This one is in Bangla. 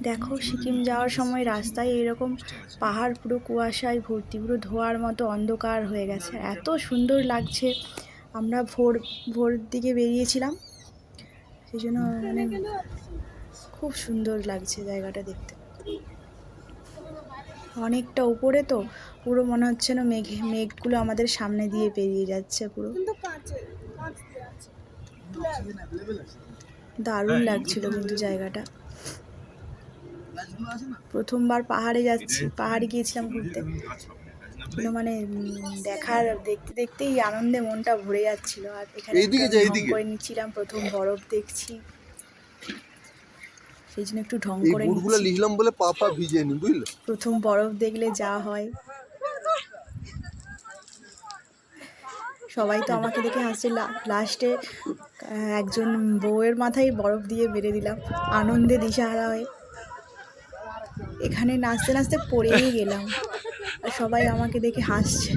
দেখো, সিকিম যাওয়ার সময় রাস্তায় এরকম পাহাড় পুরো কুয়াশায় ভর্তি, পুরো ধোয়ার মতো অন্ধকার হয়ে গেছে। এত সুন্দর লাগছে। আমরা ভোর ভোর দিকে বেরিয়েছিলাম। সেই জন্য মানে খুব সুন্দর লাগছে জায়গাটা দেখতে। অনেকটা উপরে তো, পুরো মনে হচ্ছে না মেঘ, মেঘগুলো আমাদের সামনে দিয়ে পেরিয়ে যাচ্ছে পুরো। দারুণ লাগছিল কিন্তু জায়গাটা। প্রথমবার পাহাড়ে যাচ্ছি পাহাড়ে গিয়েছিলাম ঘুরতে। মানে দেখার দেখতে দেখতেই আনন্দে মনটা ভরে যাচ্ছিল। আর এখানে। করে নিচ্ছিলাম প্রথম বরফ দেখছি। সেই জন্য একটু ঢং করে বুটগুলো লিখলাম বলে পা পা ভিজে নি বুঝলে? প্রথম বরফ দেখলে যা হয়। সবাই তো আমাকে দেখে হাসছে। লাস্টে একজন বউয়ের মাথায় বরফ দিয়ে মেরে দিলাম। আনন্দে দিশাহারা হয়ে। এখানে নাচতে নাচতে পড়েই গেলাম। আর সবাই আমাকে দেখে হাসছে।